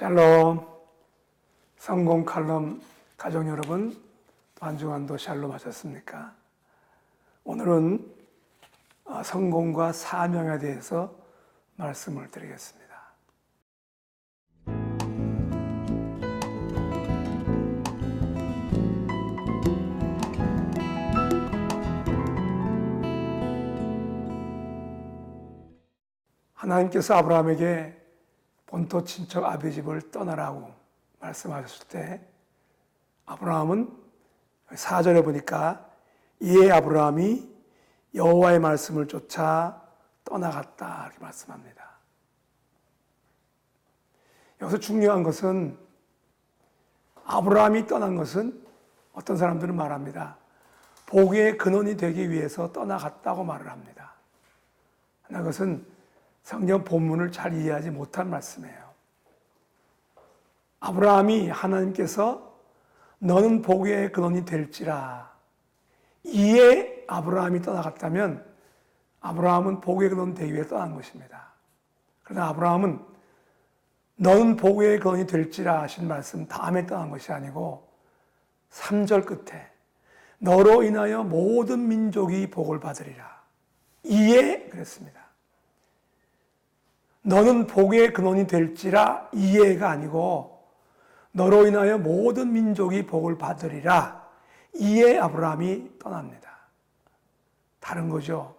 샬롬 성공 칼럼 가족 여러분 주간도 샬롬 하셨습니까? 오늘은 어, 성공과 사명에 대해서 말씀을 드리겠습니다. 하나님께서 아브라함에게 본토 친척 아비 집을 떠나라고 말씀하셨을 때 아브라함은 사절에 보니까 이에 아브라함이 여호와의 말씀을 쫓아 떠나갔다 이렇게 말씀합니다. 여기서 중요한 것은 아브라함이 떠난 것은 어떤 사람들은 말합니다. 복의 근원이 되기 위해서 떠나갔다고 말을 합니다. 그러나 그것은 성경 본문을 잘 이해하지 못한 말씀이에요. 아브라함이 하나님께서 너는 복의 근원이 될지라 이에 아브라함이 떠나갔다면 아브라함은 복의 근원 되기 위해 떠난 것입니다. 그러나 아브라함은 너는 복의 근원이 될지라 하신 말씀 다음에 떠난 것이 아니고 3절 끝에 너로 인하여 모든 민족이 복을 받으리라. 이에 그랬습니다. 너는 복의 근원이 될지라 이해가 아니고 너로 인하여 모든 민족이 복을 받으리라 이에 아브라함이 떠납니다. 다른 거죠.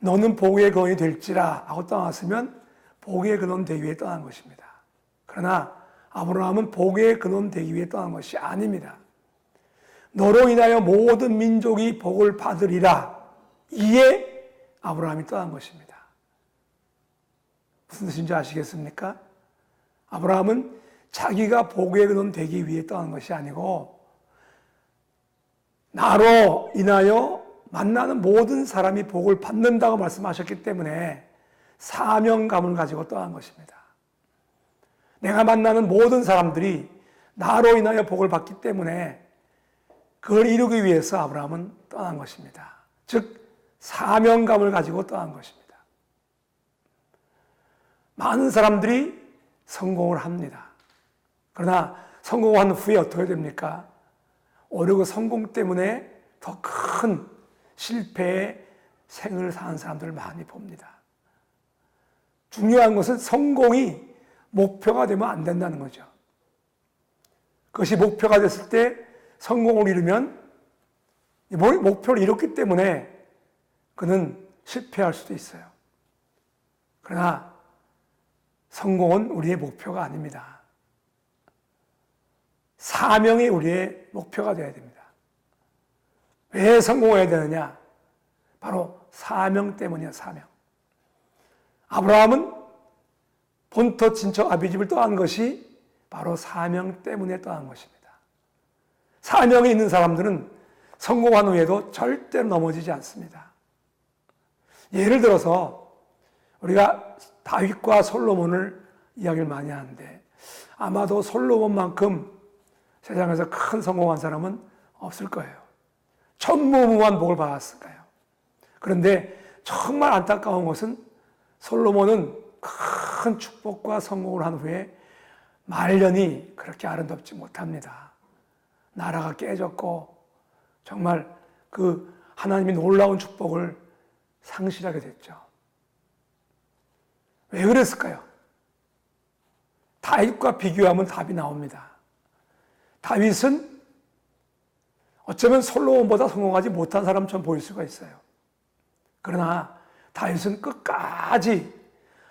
너는 복의 근원이 될지라 하고 떠났으면 복의 근원 되기 위해 떠난 것입니다. 그러나 아브라함은 복의 근원 되기 위해 떠난 것이 아닙니다. 너로 인하여 모든 민족이 복을 받으리라 이에 아브라함이 떠난 것입니다. 무슨 뜻인지 아시겠습니까? 아브라함은 자기가 복의 근원 되기 위해 떠난 것이 아니고 나로 인하여 만나는 모든 사람이 복을 받는다고 말씀하셨기 때문에 사명감을 가지고 떠난 것입니다. 내가 만나는 모든 사람들이 나로 인하여 복을 받기 때문에 그걸 이루기 위해서 아브라함은 떠난 것입니다. 즉 사명감을 가지고 떠난 것입니다. 많은 사람들이 성공을 합니다. 그러나 성공한 후에 어떻게 됩니까? 오히려 그 성공 때문에 더 큰 실패의 생을 사는 사람들을 많이 봅니다. 중요한 것은 성공이 목표가 되면 안 된다는 거죠. 그것이 목표가 됐을 때 성공을 이루면 목표를 이뤘기 때문에 그는 실패할 수도 있어요. 그러나 성공은 우리의 목표가 아닙니다. 사명이 우리의 목표가 되어야 됩니다. 왜 성공해야 되느냐? 바로 사명 때문이야, 사명. 아브라함은 본토 친척 아비집을 떠난 것이 바로 사명 때문에 떠난 것입니다. 사명이 있는 사람들은 성공한 후에도 절대로 넘어지지 않습니다. 예를 들어서 우리가 다윗과 솔로몬을 이야기를 많이 하는데 아마도 솔로몬만큼 세상에서 큰 성공한 사람은 없을 거예요. 천무무한 복을 받았을 거예요. 그런데 정말 안타까운 것은 솔로몬은 큰 축복과 성공을 한 후에 말년이 그렇게 아름답지 못합니다. 나라가 깨졌고 정말 그 하나님이 놀라운 축복을 상실하게 됐죠. 왜 그랬을까요? 다윗과 비교하면 답이 나옵니다. 다윗은 어쩌면 솔로몬보다 성공하지 못한 사람처럼 보일 수가 있어요. 그러나 다윗은 끝까지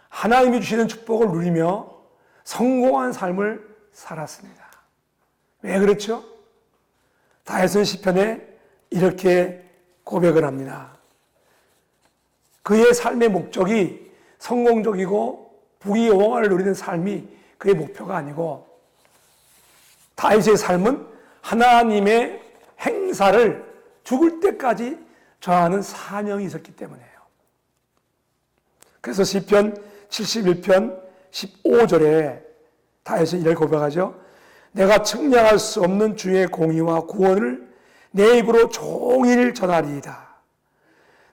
하나님이 주시는 축복을 누리며 성공한 삶을 살았습니다. 왜 그렇죠? 다윗은 시편에 이렇게 고백을 합니다. 그의 삶의 목적이 성공적이고 부귀 영화를 누리는 삶이 그의 목표가 아니고 다윗의 삶은 하나님의 행사를 죽을 때까지 저하는 사명이 있었기 때문이에요. 그래서 시편 71편 15절에 다윗은 이를 고백하죠. 내가 측량할 수 없는 주의 공의와 구원을 내 입으로 종일 전하리이다.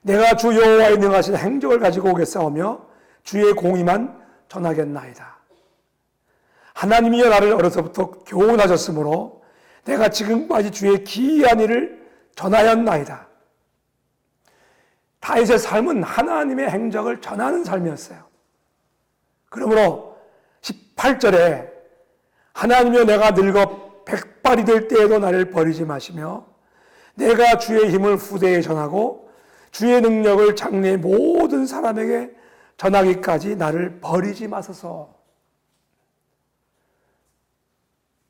내가 주 여호와의 능하신 행적을 가지고 오겠사오며 주의 공의만 전하겠나이다. 하나님이여 나를 어려서부터 교훈하셨으므로 내가 지금까지 주의 기이한 일을 전하였나이다. 다윗의 삶은 하나님의 행적을 전하는 삶이었어요. 그러므로 18절에 하나님이여 내가 늙어 백발이 될 때에도 나를 버리지 마시며 내가 주의 힘을 후대에 전하고 주의 능력을 장래 모든 사람에게 전하기까지 나를 버리지 마소서.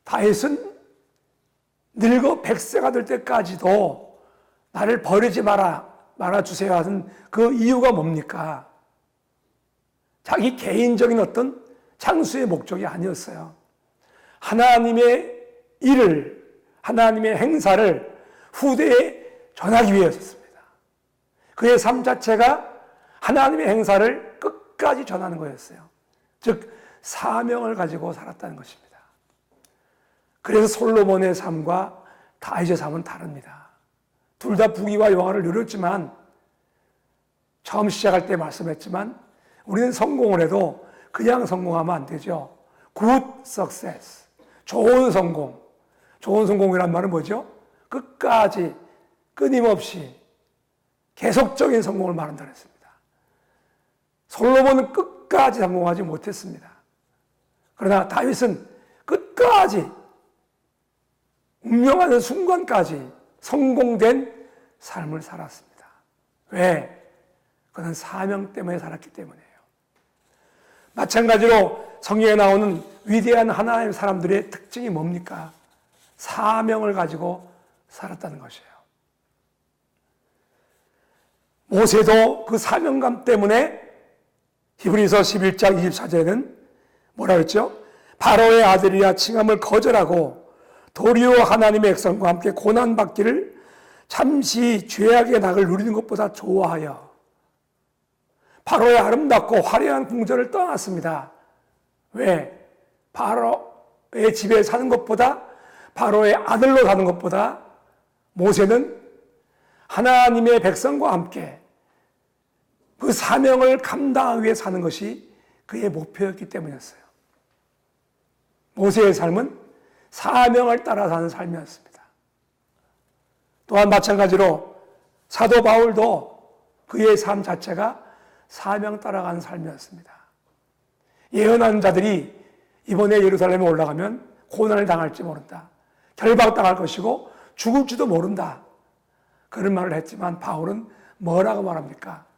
다윗은 늙어 백세가 될 때까지도 나를 버리지 마라, 말아주세요 하는 그 이유가 뭡니까? 자기 개인적인 어떤 장수의 목적이 아니었어요. 하나님의 일을, 하나님의 행사를 후대에 전하기 위해서였습니다. 그의 삶 자체가 하나님의 행사를 끝까지 전하는 거였어요. 즉, 사명을 가지고 살았다는 것입니다. 그래서 솔로몬의 삶과 다윗의 삶은 다릅니다. 둘 다 부귀와 영화를 누렸지만 처음 시작할 때 말씀했지만 우리는 성공을 해도 그냥 성공하면 안 되죠. good success. 좋은 성공. 좋은 성공이란 말은 뭐죠? 끝까지 끊임없이 계속적인 성공을 말한다 그랬습니다. 솔로몬은 끝까지 성공하지 못했습니다. 그러나 다윗은 끝까지 운명하는 순간까지 성공된 삶을 살았습니다. 왜? 그는 사명 때문에 살았기 때문이에요. 마찬가지로 성경에 나오는 위대한 하나님 사람들의 특징이 뭡니까? 사명을 가지고 살았다는 것이에요. 모세도 그 사명감 때문에 히브리서 11장 24절에는 뭐라 그랬죠? 바로의 아들이라 칭함을 거절하고 도리어 하나님의 백성과 함께 고난 받기를 잠시 죄악의 낙을 누리는 것보다 좋아하여 바로의 아름답고 화려한 궁전을 떠났습니다. 왜? 바로의 집에 사는 것보다 바로의 아들로 사는 것보다 모세는 하나님의 백성과 함께 그 사명을 감당하기 위해 사는 것이 그의 목표였기 때문이었어요. 모세의 삶은 사명을 따라 사는 삶이었습니다. 또한 마찬가지로 사도 바울도 그의 삶 자체가 사명 따라가는 삶이었습니다. 예언한 자들이 이번에 예루살렘에 올라가면 고난을 당할지 모른다. 결박당할 것이고 죽을지도 모른다. 그런 말을 했지만 바울은 뭐라고 말합니까?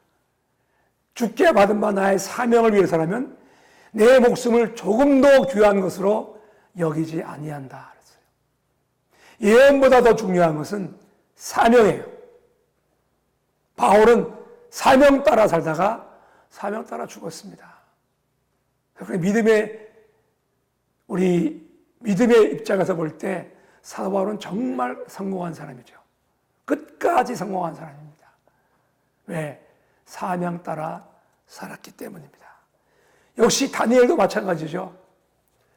죽게 받은 바 나의 사명을 위해서라면 내 목숨을 조금 더 귀한 것으로 여기지 아니한다. 예언보다 더 중요한 것은 사명이에요. 바울은 사명 따라 살다가 사명 따라 죽었습니다. 믿음의 우리 믿음의 입장에서 볼 때 사도 바울은 정말 성공한 사람이죠. 끝까지 성공한 사람입니다. 왜? 사명 따라 살았기 때문입니다. 역시 다니엘도 마찬가지죠.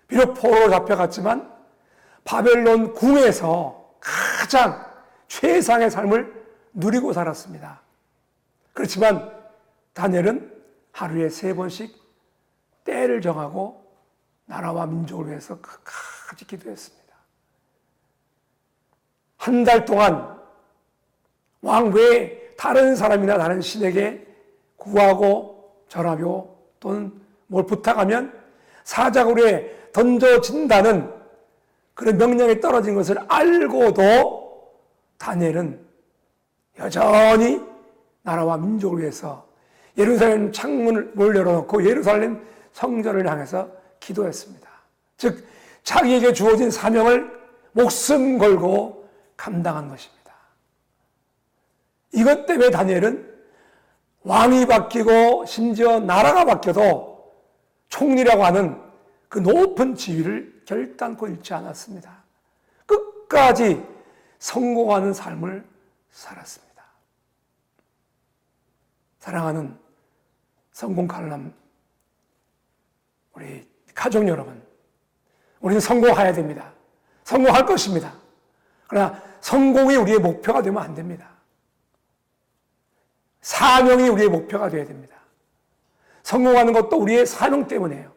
비록 포로로 잡혀갔지만 바벨론 궁에서 가장 최상의 삶을 누리고 살았습니다. 그렇지만 다니엘은 하루에 세 번씩 때를 정하고 나라와 민족을 위해서 끝까지 기도했습니다. 한 달 동안 왕 외에 다른 사람이나 다른 신에게 구하고 절하고 또는 뭘 부탁하면 사자굴에 던져진다는 그런 명령이 떨어진 것을 알고도 다니엘은 여전히 나라와 민족을 위해서 예루살렘 창문을 열어놓고 예루살렘 성전을 향해서 기도했습니다. 즉 자기에게 주어진 사명을 목숨 걸고 감당한 것입니다. 이것 때문에 다니엘은 왕이 바뀌고 심지어 나라가 바뀌어도 총리라고 하는 그 높은 지위를 결단코 잃지 않았습니다. 끝까지 성공하는 삶을 살았습니다. 사랑하는 성공 칼럼 우리 가족 여러분, 우리는 성공해야 됩니다. 성공할 것입니다. 그러나 성공이 우리의 목표가 되면 안 됩니다. 사명이 우리의 목표가 되어야 됩니다. 성공하는 것도 우리의 사명 때문에요.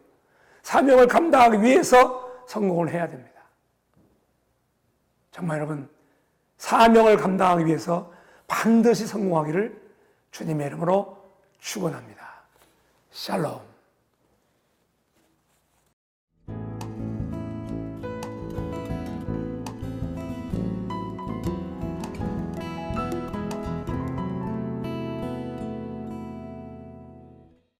사명을 감당하기 위해서 성공을 해야 됩니다. 정말 여러분, 사명을 감당하기 위해서 반드시 성공하기를 주님의 이름으로 축원합니다. 샬롬.